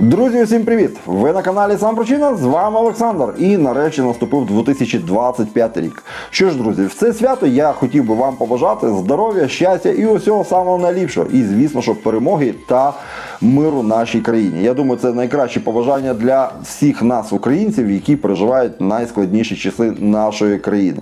Друзі, усім привіт! Ви на каналі Сам Причина, з вами Олександр. І нарешті наступив 2025 рік. Що ж, друзі, в це свято я хотів би вам побажати здоров'я, щастя і усього самого найліпшого. І звісно, щоб перемоги та миру нашій країні. Я думаю, це найкраще побажання для всіх нас, українців, які переживають найскладніші часи нашої країни.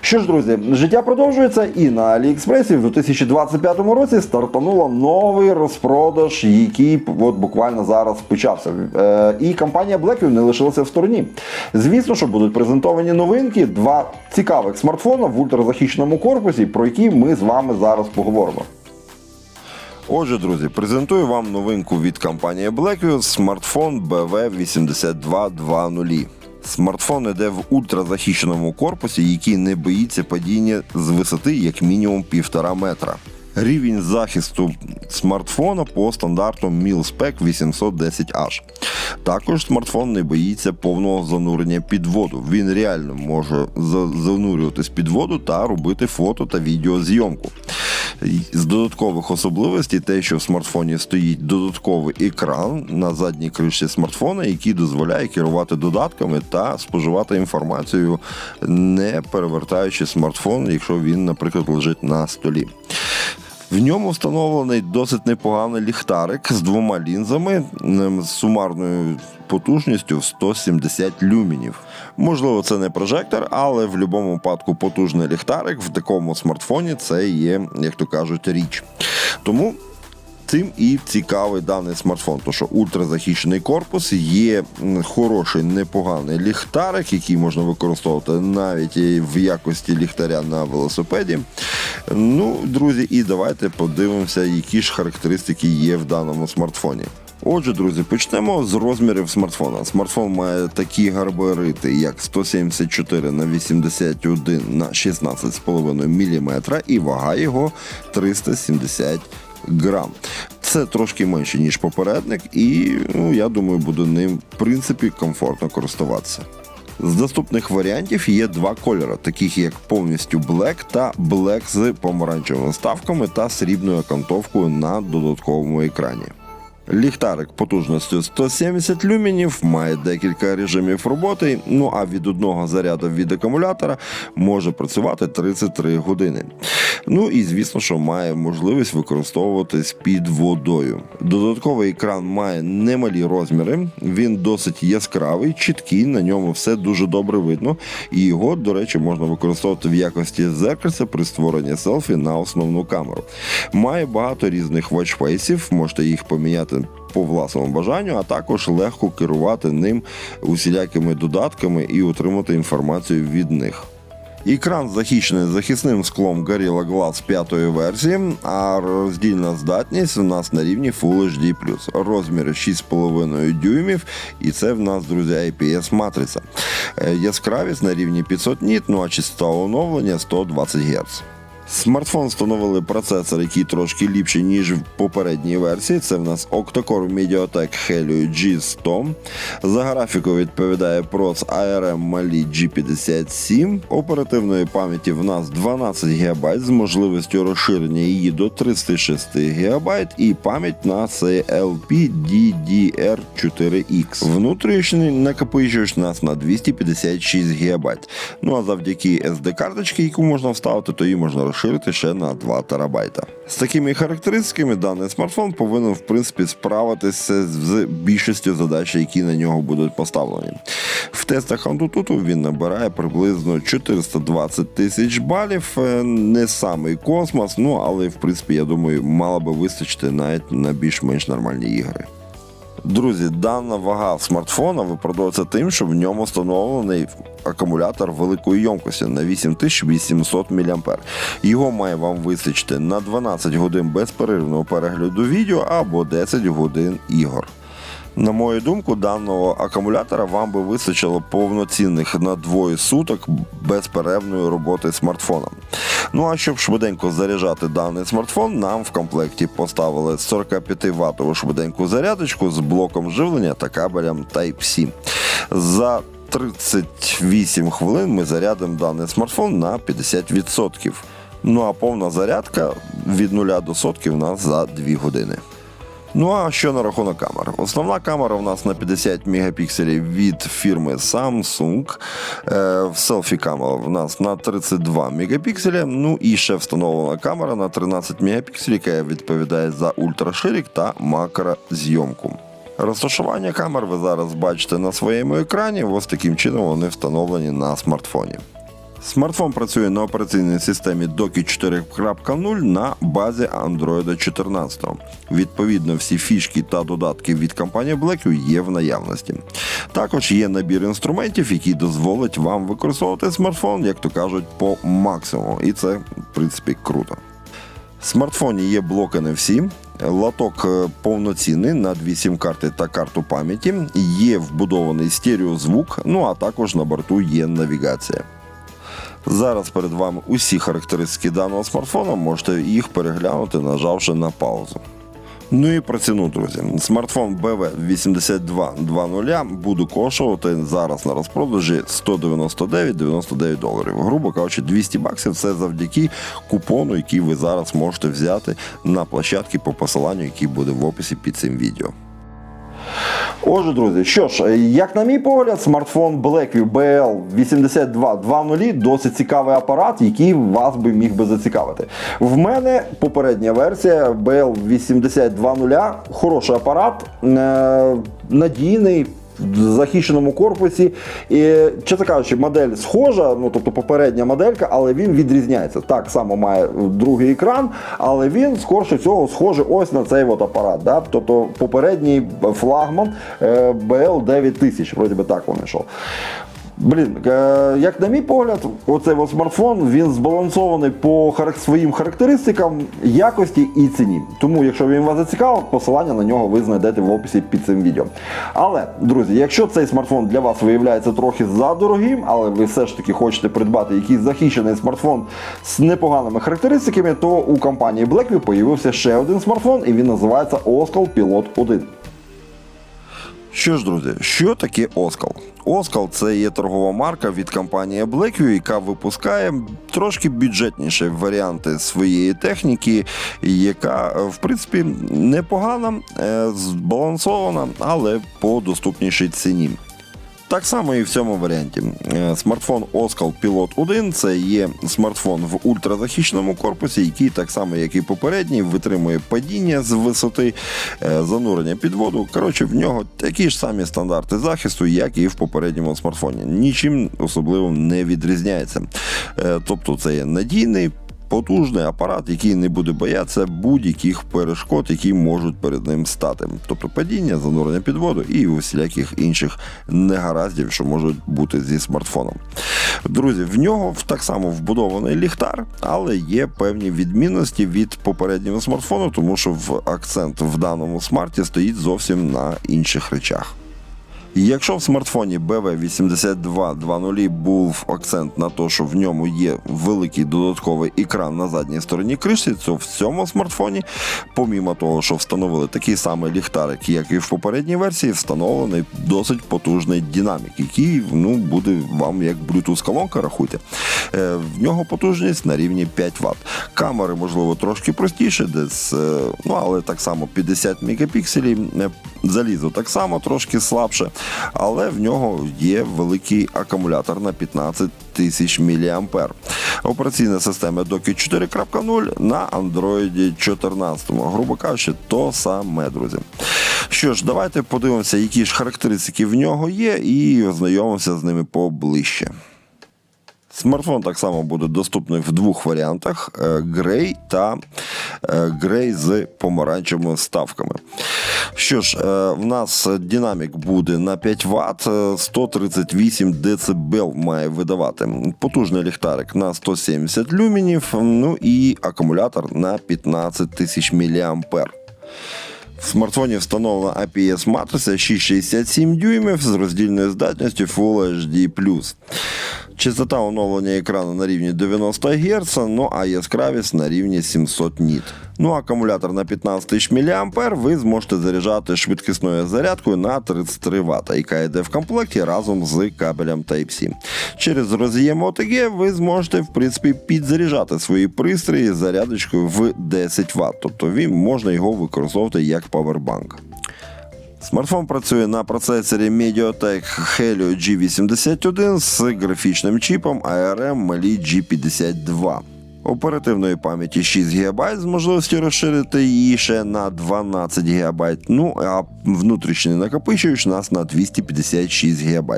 Що ж, друзі, життя продовжується, і на Аліекспресі в 2025 році стартануло новий розпродаж, який от буквально зараз почався. Е, і компанія Blackview не лишилася в стороні. Звісно, що будуть презентовані новинки, два цікавих смартфона в ультразахищеному корпусі, про які ми з вами зараз поговоримо. Отже, друзі, презентую вам новинку від компанії Blackview смартфон BV8220. Смартфон іде в ультразахищеному корпусі, який не боїться падіння з висоти як мінімум півтора метра. Рівень захисту смартфона по стандарту MilSpec 810H. Також смартфон не боїться повного занурення під воду. Він реально може занурюватись під воду та робити фото та відеозйомку. З додаткових особливостей те, що в смартфоні стоїть додатковий екран на задній кришці смартфона, який дозволяє керувати додатками та споживати інформацію, не перевертаючи смартфон, якщо він, наприклад, лежить на столі. В ньому встановлений досить непоганий ліхтарик з двома лінзами з сумарною потужністю в 170 люмінів. Можливо, це не прожектор, але в будь-якому випадку потужний ліхтарик в такому смартфоні це є, як то кажуть, річ. Тому Цим і цікавий даний смартфон, тому що ультразахищений корпус є хороший, непоганий ліхтарик, який можна використовувати навіть в якості ліхтаря на велосипеді. Ну, друзі, і давайте подивимося, які ж характеристики є в даному смартфоні. Отже, друзі, почнемо з розмірів смартфона. Смартфон має такі габарити, як 174 на 81 на 16,5 мм і вага його 370 грам. Це трошки менше, ніж попередник, і ну, я думаю, буде ним в принципі комфортно користуватися. З доступних варіантів є два кольори, таких як повністю Black та Black з помаранчевими ставками та срібною окантовкою на додатковому екрані. Ліхтарик потужністю 170 люмінів, має декілька режимів роботи. Ну а від одного заряду від акумулятора може працювати 33 години. Ну і звісно, що має можливість використовуватись під водою. Додатковий екран має немалі розміри, він досить яскравий, чіткий, на ньому все дуже добре видно. І його, до речі, можна використовувати в якості зеркальця при створенні селфі на основну камеру. Має багато різних ватчфейсів, можете їх поміняти по власному бажанню, а також легко керувати ним усілякими додатками і отримати інформацію від них. Екран захищений захисним склом Gorilla Glass 5 версії, а роздільна здатність у нас на рівні Full HD+. Розміри 6,5 дюймів, і це в нас, друзі, IPS матриця. Е, Яскравість на рівні 500 ніт, ну а частота оновлення 120 Гц. Смартфон встановили процесор, який трошки ліпший, ніж в попередній версії. Це в нас Octa-Core MediaTek Helio G100. За графіку відповідає проц ARM Mali G57. Оперативної пам'яті в нас 12 ГБ з можливістю розширення її до 36 ГБ. І пам'ять на CLP DDR4X. Внутрішній накопичувач у нас на 256 ГБ. Ну а завдяки SD-карточці, яку можна вставити, то її можна розширити ще на 2 терабайта. З такими характеристиками даний смартфон повинен в принципі справитися з більшістю задач, які на нього будуть поставлені. В тестах Antutu він набирає приблизно 420 тисяч балів. Е, Не самий космос, ну але в принципі я думаю, мало би вистачити навіть на більш-менш нормальні ігри. Друзі, дана вага смартфона виправдовується тим, що в ньому встановлений акумулятор великої ємкості на 8800 мА. Його має вам вистачити на 12 годин безперервного перегляду відео або 10 годин ігор. На мою думку, даного акумулятора вам би вистачило повноцінних на двоє суток безперервної роботи смартфоном. Ну а щоб швиденько заряджати даний смартфон, нам в комплекті поставили 45 ваттову швиденьку зарядочку з блоком живлення та кабелем Type-C. За 38 хвилин ми зарядимо даний смартфон на 50%. Ну а повна зарядка від 0 до сотки в нас за 2 години. Ну а що на рахунок камер? Основна камера у нас на 50 мегапікселів від фірми Samsung. Е, селфі камера у нас на 32 мегапікселі. Ну і ще встановлена камера на 13 мегапікселів, яка відповідає за ультраширик та макрозйомку. Розташування камер ви зараз бачите на своєму екрані. Ось таким чином вони встановлені на смартфоні. Смартфон працює на операційній системі Doki 4.0 на базі Android 14. Відповідно, всі фішки та додатки від компанії Blackview є в наявності. Також є набір інструментів, які дозволять вам використовувати смартфон, як то кажуть, по максимуму. І це, в принципі, круто. В смартфоні є блоки NFC, лоток е, повноцінний на дві сім-карти та карту пам'яті, є вбудований стереозвук, ну а також на борту є навігація. Зараз перед вами усі характеристики даного смартфона, можете їх переглянути, нажавши на паузу. Ну і про ціну, друзі. Смартфон BV8220 буде коштувати зараз на розпродажі 199,99 доларів. Грубо кажучи, 200 баксів це завдяки купону, який ви зараз можете взяти на площадці по посиланню, який буде в описі під цим відео. Отже, друзі, що ж, як на мій погляд, смартфон Blackview BL8220 досить цікавий апарат, який вас би міг би зацікавити. В мене попередня версія BL8200 хороший апарат, е- надійний. Захищеному корпусі. І, чесно кажучи, модель схожа, ну тобто попередня моделька, але він відрізняється. Так само має другий екран, але він скорше всього схожий ось на цей от апарат. Да? Тобто попередній флагман е, BL9000, вроді би так він йшов. Блін, е, як на мій погляд, оцей от смартфон він збалансований по своїм характеристикам, якості і ціні. Тому, якщо він вас зацікавив, посилання на нього ви знайдете в описі під цим відео. Але, друзі, якщо цей смартфон для вас виявляється трохи задорогим, але ви все ж таки хочете придбати якийсь захищений смартфон з непоганими характеристиками, то у компанії Blackview появився ще один смартфон, і він називається Oskal Pilot 1. Що ж, друзі, що таке Оскал? Оскал це є торгова марка від компанії Blackview, яка випускає трошки бюджетніші варіанти своєї техніки, яка в принципі непогана, е, збалансована, але по доступнішій ціні. Так само і в цьому варіанті. Е, Смартфон Oskal Pilot 1 це є смартфон в ультразахищеному корпусі, який так само, як і попередній, витримує падіння з висоти, е, занурення під воду. Коротше, в нього такі ж самі стандарти захисту, як і в попередньому смартфоні. Нічим особливим не відрізняється. Е, Тобто, це є надійний. Потужний апарат, який не буде боятися будь-яких перешкод, які можуть перед ним стати. Тобто падіння, занурення під воду і усіляких інших негараздів, що можуть бути зі смартфоном. Друзі, в нього так само вбудований ліхтар, але є певні відмінності від попереднього смартфону, тому що в акцент в даному смарті стоїть зовсім на інших речах. Якщо в смартфоні BV8220 був акцент на те, що в ньому є великий додатковий екран на задній стороні кришці, то в цьому смартфоні, помімо того, що встановили такий самий ліхтарик, як і в попередній версії, встановлений досить потужний динамік, який ну, буде вам як Bluetooth колонка, рахуйте. Е, В нього потужність на рівні 5 Вт. Камери, можливо, трошки простіше, десь, е, ну але так само 50 мегапікселів. Залізо так само трошки слабше, але в нього є великий акумулятор на 15 тисяч мА. Операційна система Doki 4.0 на Android 14. Грубо кажучи, то саме, друзі. Що ж, давайте подивимося, які ж характеристики в нього є, і ознайомимося з ними поближче. Смартфон так само буде доступний в двох варіантах: грей та грей з помаранчевими ставками. Що ж, е, в нас динамік буде на 5 Вт, е, 138 дБ має видавати. Потужний ліхтарик на 170 люмінів, ну і акумулятор на 15 тисяч мА. В смартфоні встановлена IPS матриця 667 дюймів з роздільною здатністю Full HD+. Частота оновлення екрану на рівні 90 Гц, ну а яскравість на рівні 700 ніт. Ну акумулятор на 15 тисяч мА ви зможете заряджати швидкісною зарядкою на 33 Вт, яка йде в комплекті разом з кабелем Type-C. Через роз'єм OTG ви зможете в принципі підзаряджати свої пристрої зарядочкою в 10 Вт, тобто можна його використовувати як павербанк. Смартфон працює на процесорі MediaTek Helio G81 з графічним чіпом ARM Mali G52. Оперативної пам'яті 6 ГБ з можливістю розширити її ще на 12 ГБ. Ну а внутрішній накопичувач у нас на 256 ГБ.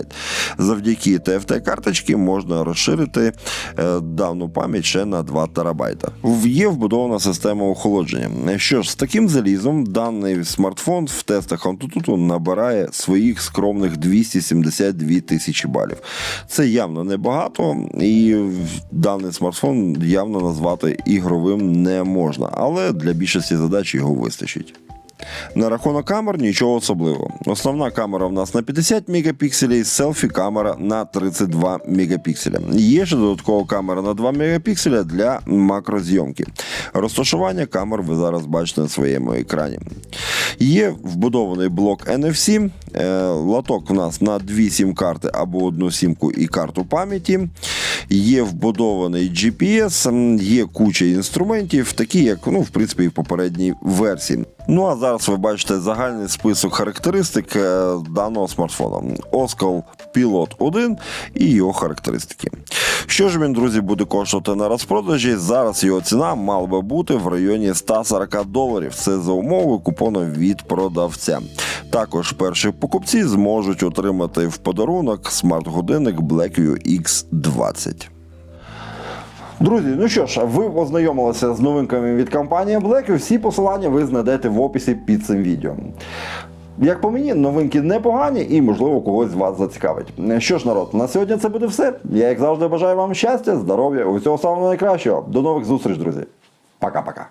Завдяки TFT карточки можна розширити е, дану пам'ять ще на 2 ТБ. Є вбудована система охолодження. Що ж, з таким залізом даний смартфон в тестах Antutu набирає своїх скромних 272 тисячі балів. Це явно небагато, і даний смартфон явно назвати ігровим не можна, але для більшості задач його вистачить. На рахунок камер нічого особливого. Основна камера в нас на 50 мегапікселів, селфі-камера на 32 мегапікселя. Є ще додаткова камера на 2 мегапікселя для макрозйомки. Розташування камер ви зараз бачите на своєму екрані. Є вбудований блок NFC, е, лоток у нас на дві сім-карти або одну сімку і карту пам'яті. Є вбудований GPS, є куча інструментів, такі як ну, в принципі і в попередній версії. Ну а зараз ви бачите загальний список характеристик е, даного смартфона. Оскал Pilot 1 і його характеристики. Що ж він, друзі, буде коштувати на розпродажі? Зараз його ціна мала би бути в районі 140 доларів. Це за умови купону від продавця. Також перші покупці зможуть отримати в подарунок смарт-годинник Blackview X20. Друзі, ну що ж, ви ознайомилися з новинками від компанії Blackview. Всі посилання ви знайдете в описі під цим відео. Як по мені, новинки непогані і, можливо, когось з вас зацікавить. Що ж, народ, на сьогодні це буде все. Я, як завжди, бажаю вам щастя, здоров'я, усього самого найкращого. До нових зустріч, друзі. Пока-пока.